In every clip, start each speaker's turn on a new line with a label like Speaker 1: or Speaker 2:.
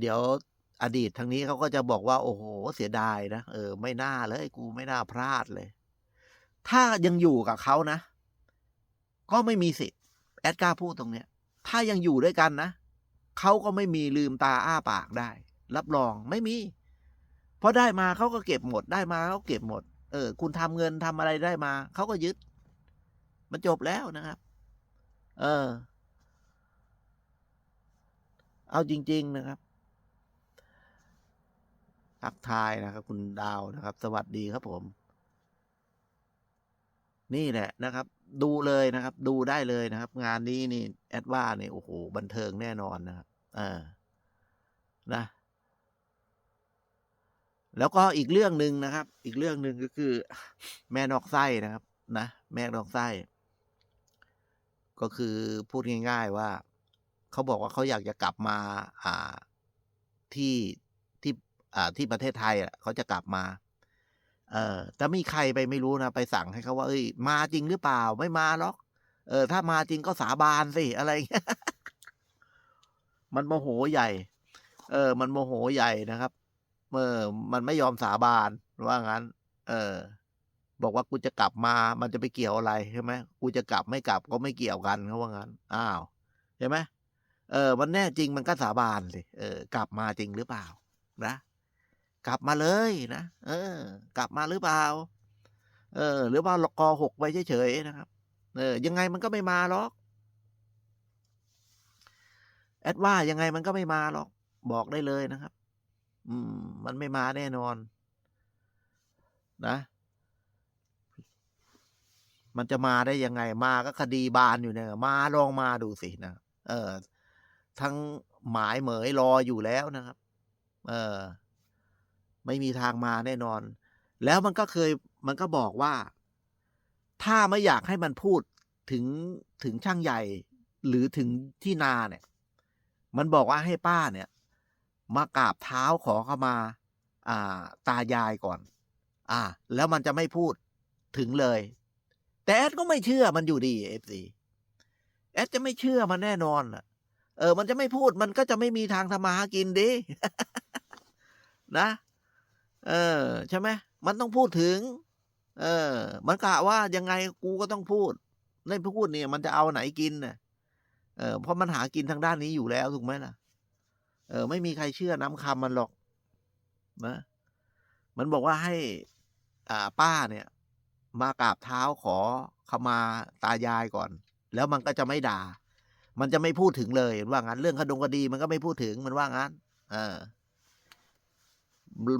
Speaker 1: เดี๋ยวอดีตทางนี้เขาก็จะบอกว่า โอ้โฮเสียดายนะเออ ไม่น่าเลย กูไม่น่าพลาดเลย ถ้ายังอยู่กับเขานะ ก็ไม่มีสิทธิ์แอดกล้าพูดตรงเนี้ย ถ้ายังอยู่ด้วยกันนะเขาก็ไม่มีลืมตาอ้าปากได้ รับรองไม่มี เพราะได้มาเขาก็เก็บหมดได้มาเขาเก็บหมด เออ คุณทำเงินทำอะไรได้มาเขาก็ยึด มันจบแล้วนะครับ เออ เอาจริง ๆนะครับ ทักทายนะครับ คุณดาวนะครับ สวัสดีครับผม นี่แหละนะครับ ดูเลยนะครับ ดูได้เลยนะครับ งานนี้นี่แอดว่าเนี่ยโอ้โฮบันเทิงแน่นอนนะครับเออนะแล้วก็อีกเรื่องหนึ่งนะครับ อีกเรื่องหนึ่งก็คือ แม่นอกไส้นะครับ นะแม่นอกไส้ ก็คือพูดง่าย ๆว่าเขาบอกว่าเขาอยากจะกลับมา อ่าที่ ที่ที่ประเทศไทยอะเขาจะกลับมา เออแต่มีใครไปไม่รู้นะไปสั่งให้เขาว่าเฮ้ยมาจริงหรือเปล่า?ไม่มาหรอก เออ ถ้ามาจริงก็สาบานสิอะไรเงี้ยมันโมโหใหญ่ เออ มันโมโหใหญ่นะครับเออมันไม่ยอมสาบานว่างั้น เออ บอกว่า"กูจะกลับมา มันจะไปเกี่ยวอะไร?"ใช่ไหม"กูจะกลับไม่กลับก็ไม่เกี่ยวกัน"เขาว่างั้น อ้าวเห็นไหมเออ มันแน่จริงมันก็สาบานสิ เออ กลับมาจริงหรือเปล่า?นะ กลับมาเลยนะเออ กลับมาหรือเปล่า?เออ หรือว่ารโกหกไปเฉยๆนะครับ เออ ยังไงมันก็ไม่มาหรอกแอดว่ายังไงมันก็ไม่มาหรอก บอกได้เลยนะครับ อืม มันไม่มาแน่นอน นะ มันจะมาได้ยังไงมาก็คดีบานอยู่เนี่ยมาลองมาดูสินะเออ ทั้งหมายเหมยรออยู่แล้วนะครับ เออ ไม่มีทางมาแน่นอน แล้วมันก็เคยมันก็บอกว่า ถ้าไม่อยากให้มันพูดถึงถึงช่างใหญ่ หรือถึงที่นาเนี่ย มันบอกว่าให้ป้าเนี่ย มากราบเท้าขอเขมา อ่า ตายายก่อนอาแล้วมันจะไม่พูดถึงเลย แต่แอดก็ไม่เชื่อมันอยู่ดี FC แอดจะไม่เชื่อมันแน่นอนอะเออ มันจะไม่พูด มันก็จะไม่มีทางทำมาหากินสินะ เออ ใช่ไหมมันต้องพูดถึง เออ มันกะว่ายังไงกูก็ต้องพูดไม่พูดเนี่ยมันจะเอาไหนกินน่ะเออเพราะมันหากินทางด้านนี้อยู่แล้วถูกไหมล่ะ?เออ ไม่มีใครเชื่อน้ำคำมันหรอกนะมันบอกว่าให้ อ่าป้าเนี่ย มากราบเท้าขอขมาตายายก่อน แล้วมันก็จะไม่ด่า มันจะไม่พูดถึงเลยว่างั้น เรื่องขดงคดีมันก็ไม่พูดถึงมันว่างั้น เออ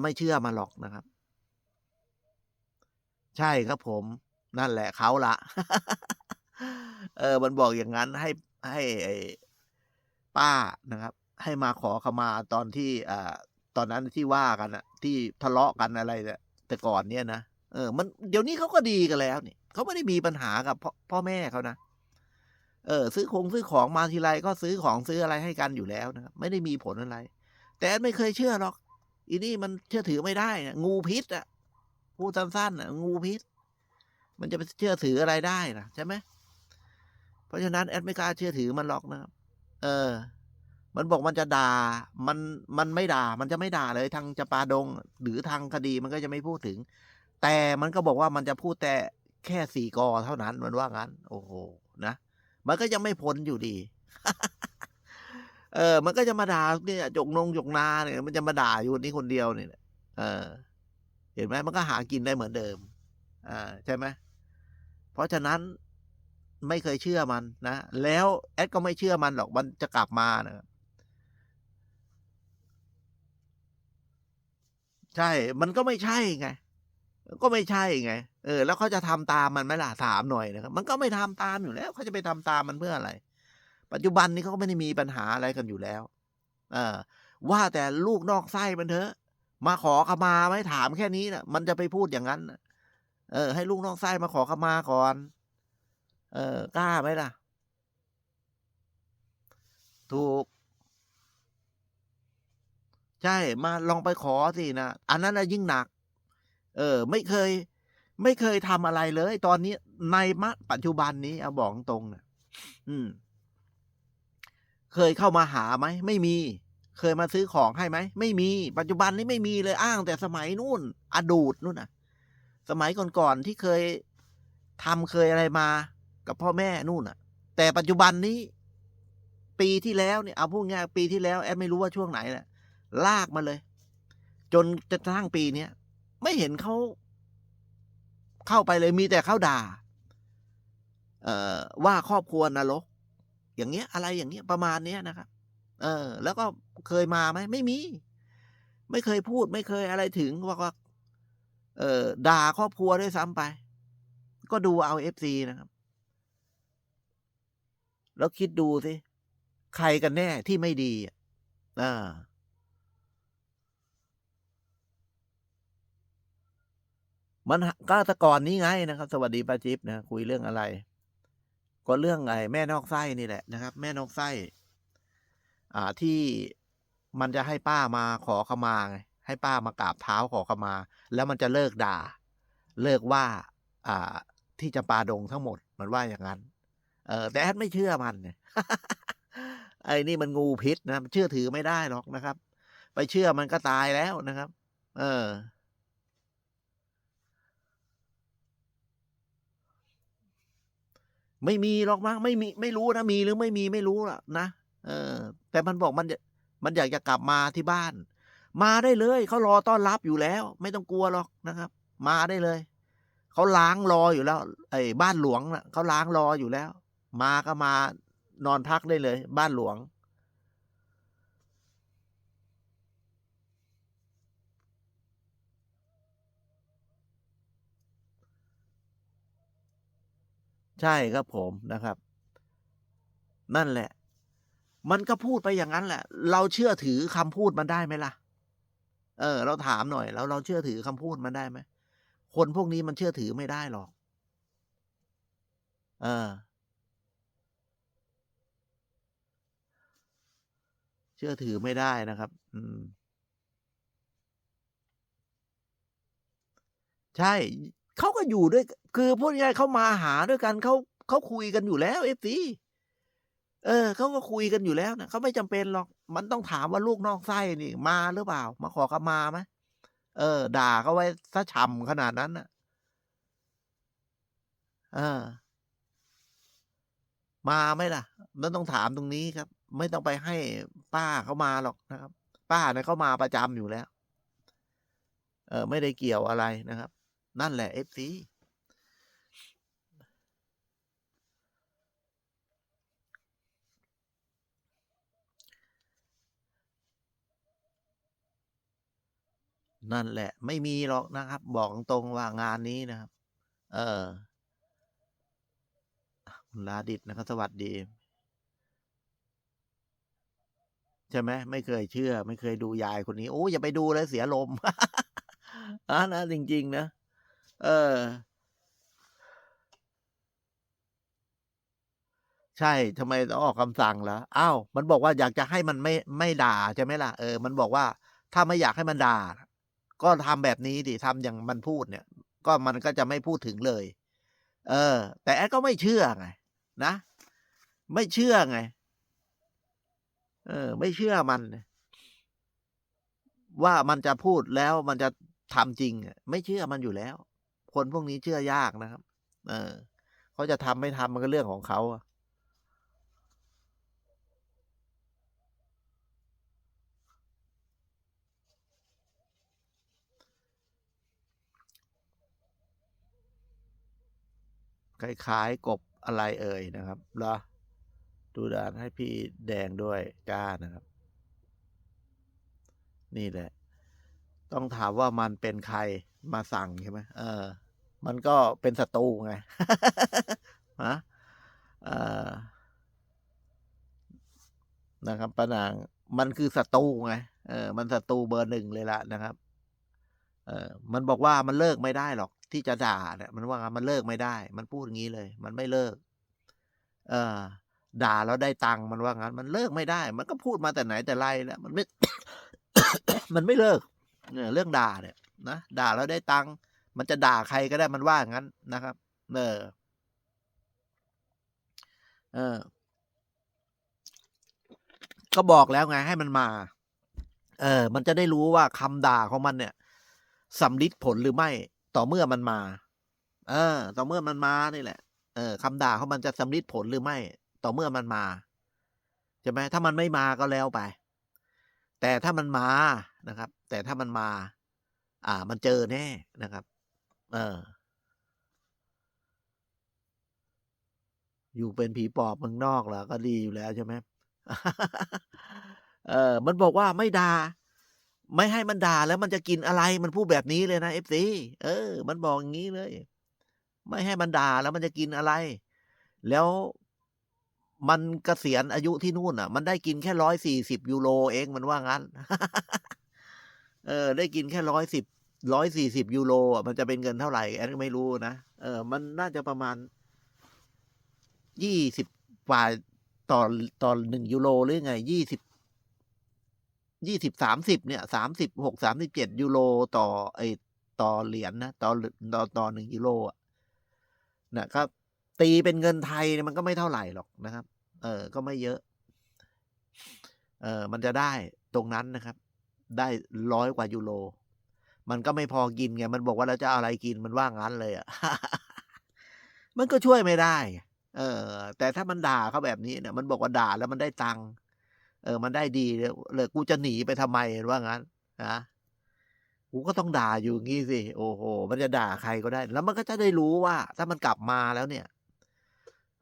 Speaker 1: ไม่เชื่อมันหรอกนะครับ ใช่ครับผม นั่นแหละเขาละเออ มันบอกอย่างงั้นให้ให้ป้านะครับ ให้มาขอขมาตอนที่อ่าตอนนั้นที่ว่ากันน่ะที่ทะเลาะกันอะไรเนี่ยแต่ก่อนเนี่ยนะเออ มันเดี๋ยวนี้เขาก็ดีกันแล้วนี่เขาไม่ได้มีปัญหากับพ่อพ่อแม่เขานะเออ ซื้อคงซื้อของมาทีไรก็ซื้อของซื้ออะไรให้กันอยู่แล้วนะครับไม่ได้มีผลอะไร แต่แอดไม่เคยเชื่อหรอก อีนี่มันเชื่อถือไม่ได้อะงูพิษอะพูดสั้นๆนะงูพิษ มันจะไปเชื่อถืออะไรได้ล่ะใช่ไหมเพราะฉะนั้นแอดไม่กล้าเชื่อถือมันหรอกนะครับ เออ มันบอกมันจะด่า มันมันไม่ด่า มันจะไม่ด่าเลยทางจำปาดง หรือทางคดีมันก็จะไม่พูดถึง แต่มันก็บอกว่ามันจะพูดแต่แค่4กอเท่านั้นมันว่างั้น โอ้โฮนะมันก็ยังไม่พ้นอยู่ดี เออ มันก็จะมาด่าเนี่ยหยกนงหยกนาเนี่ย มันจะมาด่าอยู่คนนี้คนเดียวเนี่ยเออ เห็นไหมมันก็หากินได้เหมือนเดิม อ่า ใช่ไหมเพราะฉะนั้นไม่เคยเชื่อมันนะ แล้วแอดก็ไม่เชื่อมันหรอก มันจะกลับมาน่ะใช่ มันก็ไม่ใช่ไง ก็ไม่ใช่ไง เออ แล้วเขาจะทำตามมันไหมล่ะ ถามหน่อยนะครับ มันก็ไม่ทำตามอยู่แล้ว เขาจะไปทำตามมันเพื่ออะไร? ปัจจุบันนี้เขาก็ไม่ได้มีปัญหาอะไรกันอยู่แล้วเออว่าแต่ลูกนอกไส้มันเถอะ มาขอขมาไหมถามแค่นี้นะมันจะไปพูดอย่างงั้นเออ ให้ลูกนอกไส้มาขอขมาก่อน เออกล้าไหมล่ะ?ถูก ใช่มาลองไปขอสินะอันนั้นนะยิ่งหนัก เออ ไม่เคย ไม่เคยทำอะไรเลย ตอนนี้ในณปัจจุบันนี้เอาบอกตรงนะอืม เคยเข้ามาหาไหม?ไม่มี เคยมาซื้อของให้ไหมไม่มี ปัจจุบันนี้ไม่มีเลยอ้างแต่สมัยนู่น อดูดนู่นน่ะ สมัยก่อนๆที่เคยทำเคยอะไรมา กับพ่อแม่นู่นน่ะ แต่ปัจจุบันนี้ ปีที่แล้วเนี่ยเอาพูดง่ายปีที่แล้วแอดไม่รู้ว่าช่วงไหนแหละลากมาเลย จนจะทั้งปีเนี้ยไม่เห็นเขาเข้าไปเลยมีแต่เขาด่า เอ่อว่าครอบครัวนรก อย่างเงี้ยอะไรอย่างเงี้ยประมาณเนี้ยนะครับ เออ แล้วก็เคยมาไหมไม่มี ไม่เคยพูด ไม่เคยอะไรถึงว่าว่าเออด่าครอบครัวด้วยซ้ำไป ก็ดูเอาเอฟซีนะครับ แล้วคิดดูสิ ใครกันแน่ที่ไม่ดีอะอ่ามันก็แตะก่อนนี้ไงนะครับ สวัสดีป้าจิ๊บนะ คุยเรื่องอะไร ก็เรื่องไอ้แม่นอกไส้นี่แหละนะครับ แม่นอกไส้อ่าที่มันจะให้ป้ามาขอขมาไงให้ป้ามากราบเท้าขอขมา แล้วมันจะเลิกด่า เลิกว่า อ่า ที่จะปาดงทั้งหมดมันว่าอย่างนั้น เออแต่แอดไม่เชื่อมันไอ้นี่มันงูพิษนะเชื่อถือไม่ได้หรอกนะครับ ไปเชื่อมันก็ตายแล้วนะครับ เออ ไม่มีหรอกมั้งไม่มีไม่รู้นะมีหรือไม่มีไม่รู้ล่ะนะเออ แต่มันบอกมันมันอยากจะกลับมาที่บ้าน มาได้เลยเขารอต้อนรับอยู่แล้ว ไม่ต้องกลัวหรอกนะครับ มาได้เลยเขาล้างรออยู่แล้ว ไอ้บ้านหลวงน่ะเขาล้างรออยู่แล้ว มาก็มานอนพักได้เลย บ้านหลวง ใช่ครับผมนะครับ นั่นแหละ มันก็พูดไปอย่างนั้นแหละ เราเชื่อถือคำพูดมันได้ไหมล่ะ เออ เราถามหน่อย แล้วเราเชื่อถือคำพูดมันได้ไหมคนพวกนี้มันเชื่อถือไม่ได้หรอก เออ เชื่อถือไม่ได้นะครับ อืม ใช่ เขาก็อยู่ด้วย คือพูดง่ายๆเขามาหาด้วยกันเขาเขาคุยกันอยู่แล้วเอฟซีเออเขาก็คุยกันอยู่แล้วนะเขาไม่จำเป็นหรอก มันต้องถามว่าลูกนอกไส้นี่ มาหรือเปล่า มาขอขมาไหมเออ ด่าเขาไว้ซะฉ่ำขนาดนั้นนะเออ มาไหมล่ะมันต้องถามตรงนี้ครับ ไม่ต้องไปให้ป้าเขามาหรอกนะครับ ป้าเนี่ยเขามาประจำอยู่แล้ว เออ ไม่ได้เกี่ยวอะไรนะครับ นั่นแหละเอฟซีนั่นแหละ ไม่มีหรอกนะครับ บอกตรงว่างานนี้นะครับ เออคุณลาดิตนะครับ สวัสดี ใช่ไหมไม่เคยเชื่อ ไม่เคยดูยายคนนี้ โอ้อย่าไปดูเลยเสียลมอะนะจริง ๆ นะ เออ ใช่ทำไมต้องออกคำสั่งล่ะอ้าวมันบอกว่าอยากจะให้มันไม่ไม่ด่าใช่ไหมล่ะเออมันบอกว่าถ้าไม่อยากให้มันด่า ก็ทำแบบนี้ดิทำอย่างมันพูดเนี่ย ก็มันก็จะไม่พูดถึงเลย เออ แต่แอดก็ไม่เชื่อไงนะไม่เชื่อไง เออ ไม่เชื่อมัน ว่ามันจะพูดแล้วมันจะทำจริง ไม่เชื่อมันอยู่แล้ว คนพวกนี้เชื่อยากนะครับ เออเขาจะทำไม่ทำมันก็เรื่องของเขาคล้ายๆกบอะไรเอ่ยนะครับเหรอดูดานให้พี่แดงด้วยจ้านะครับ นี่แหละ ต้องถามว่ามันเป็นใครมาสั่งใช่ไหมเออ มันก็เป็นศัตรูไงฮะเออนะครับป้านาง มันคือศัตรูไงเออ มันศัตรูเบอร์หนึ่งเลยละนะครับ เออมันบอกว่ามันเลิกไม่ได้หรอก ที่จะด่าเนี่ยมันว่ามันเลิกไม่ได้ มันพูดอย่างนี้เลย มันไม่เลิก เออด่าแล้วได้ตังค์มันว่างั้น มันเลิกไม่ได้ มันก็พูดมาแต่ไหนแต่ไรแล้วมันไม่ มันไม่เลิก เนี่ยเรื่องด่าเนี่ยนะด่าแล้วได้ตังค์มันจะด่าใครก็ได้มันว่างั้นนะครับเออเออ ก็บอกแล้วไงให้มันมา เออ มันจะได้รู้ว่าคำด่าของมันเนี่ยสำลิดผลหรือไม่ ต่อเมื่อมันมา เออ ต่อเมื่อมันมานี่แหละ เออคำด่าของมันจะสำลิดผลหรือไม่ ต่อเมื่อมันมาใช่ไหมถ้ามันไม่มาก็แล้วไป แต่ถ้ามันมา นะครับ แต่ถ้ามันมา อ่า มันเจอแน่นะครับ เออ อยู่เป็นผีปอบเมืองนอกเหรอก็ดีอยู่แล้วใช่ไหมเออ มันบอกว่าไม่ด่าไม่ให้มันด่าแล้วมันจะกินอะไรมันพูดแบบนี้เลยนะเอฟซีเออ มันบอกอย่างนี้เลย ไม่ให้มันด่าแล้วมันจะกินอะไร แล้วมันเกษียณอายุที่นู่นอะ มันได้กินแค่ร้อยสี่สิบยูโรเองมันว่างั้น เออ ได้กินแค่ร้อยสิบร้อยสี่สิบยูโรอะมันจะเป็นเงินเท่าไหร่แอนก็ไม่รู้นะเออ มันน่าจะประมาณยี่สิบกว่าต่อต่อหนึ่งยูโรหรือไงยี่สิบยี่สิบสามสิบเนี่ยสามสิบหกสามสิบเจ็ดยูโรต่อไอต่อเหรียญนะต่อต่อต่อหนึ่งยูโรอะนะครับ ตีเป็นเงินไทยเนี่ยมันก็ไม่เท่าไหร่หรอกนะครับ เออ ก็ไม่เยอะ เออมันจะได้ตรงนั้นนะครับ ได้ร้อยกว่ายูโร มันก็ไม่พอกินไง มันบอกว่าเราจะอะไรกินมันว่างั้นเลยอะ มันก็ช่วยไม่ได้ เออ แต่ถ้ามันด่าเขาแบบนี้เนี่ย มันบอกว่าด่าแล้วมันได้ตังค์ เออ มันได้ดีเลยกูจะหนีไปทำไมว่างั้นนะกูก็ต้องด่าอยู่งี้สิ โอ้โห มันจะด่าใครก็ได้ แล้วมันก็จะได้รู้ว่า ถ้ามันกลับมาแล้วเนี่ย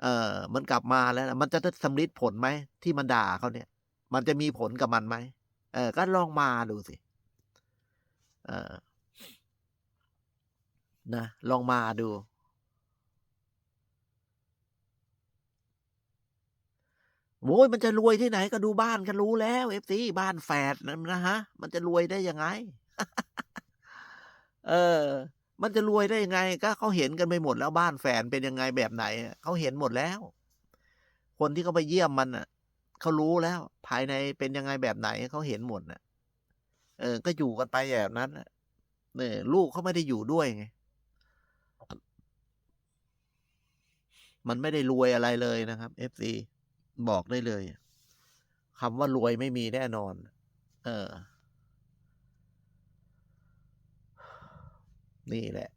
Speaker 1: เออ มันกลับมาแล้ว มันจะได้สำลิดผลไหมที่มันด่าเขาเนี่ย มันจะมีผลกับมันไหม เออ ก็ลองมาดูสิ เออ นะ ลองมาดู โว้ย มันจะรวยที่ไหนก็ดูบ้านกันรู้แล้วเอฟซีบ้านแฝดนะนะฮะ มันจะรวยได้ยังไง เออ มันจะรวยได้ยังไง ก็เขาเห็นกันไปหมดแล้วบ้านแฝดเป็นยังไงแบบไหนเขาเห็นหมดแล้ว คนที่เขาไปเยี่ยมมันอะ เขารู้แล้ว ภายในเป็นยังไงแบบไหนเขาเห็นหมดนะเออ ก็อยู่กันไปแบบนั้นเนี่ยลูกเขาไม่ได้อยู่ด้วยไงมันไม่ได้รวยอะไรเลยนะครับ FC บอกได้เลยคำว่ารวยไม่มีแน่นอน เออ นี่แหละ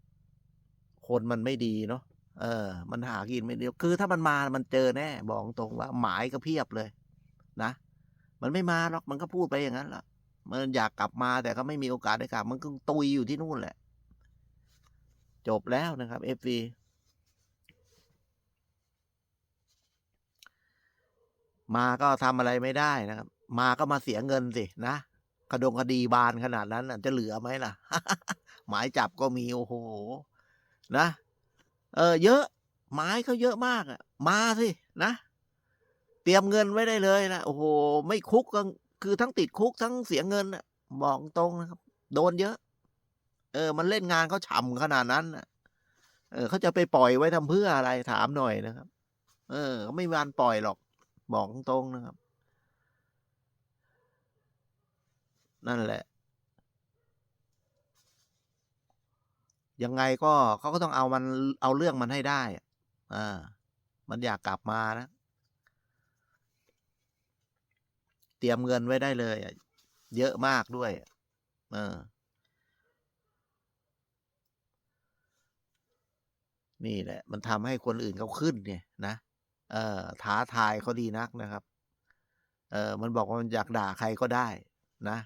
Speaker 1: คนมันไม่ดีเนาะเออ มันหากินไม่ดีคือถ้ามันมามันเจอแน่ บอกตรงว่า หมายก็เพียบเลย นะ มันไม่มาหรอกมันก็พูดไปอย่างนั้นแหละมันอยากกลับมาแต่ก็ไม่มีโอกาสได้กลับ มันก็ตุยอยู่ที่นู่นแหละ จบแล้วนะครับ FC มาก็ทำอะไรไม่ได้นะครับ มาก็มาเสียเงินสินะกระดงคดีบานขนาดนั้นจะเหลือไหมล่ะ หมายจับก็มีโอ้โห นะ เออ เยอะ หมายเขาเยอะมากอะ มาสิ นะ รียมเงินไว้ได้เลยนะ โอ้โห ไม่คุกก็คือทั้งติดคุกทั้งเสียเงินอะบอกตรงนะครับ โดนเยอะ เออ มันเล่นงานเขาฉ่ำขนาดนั้นอะเออเขาจะไปปล่อยไว้ทำเพื่ออะไรถามหน่อยนะครับ เออเขาไม่มีวันปล่อยหรอก บอกตรงนะครับ นั่นแหละ ยังไงก็เขาก็ต้องเอามันเอาเรื่องมันให้ได้ อ่า มันอยากกลับมานะ เตรียมเงินไว้ได้เลยเยอะมากด้วยเออนี่แหละ มันทำให้คนอื่นเขาขึ้นเนี่ยนะเออท้าทายเขาดีนักนะครับ เออมันบอกว่ามันอยากด่าใครก็ได้นะ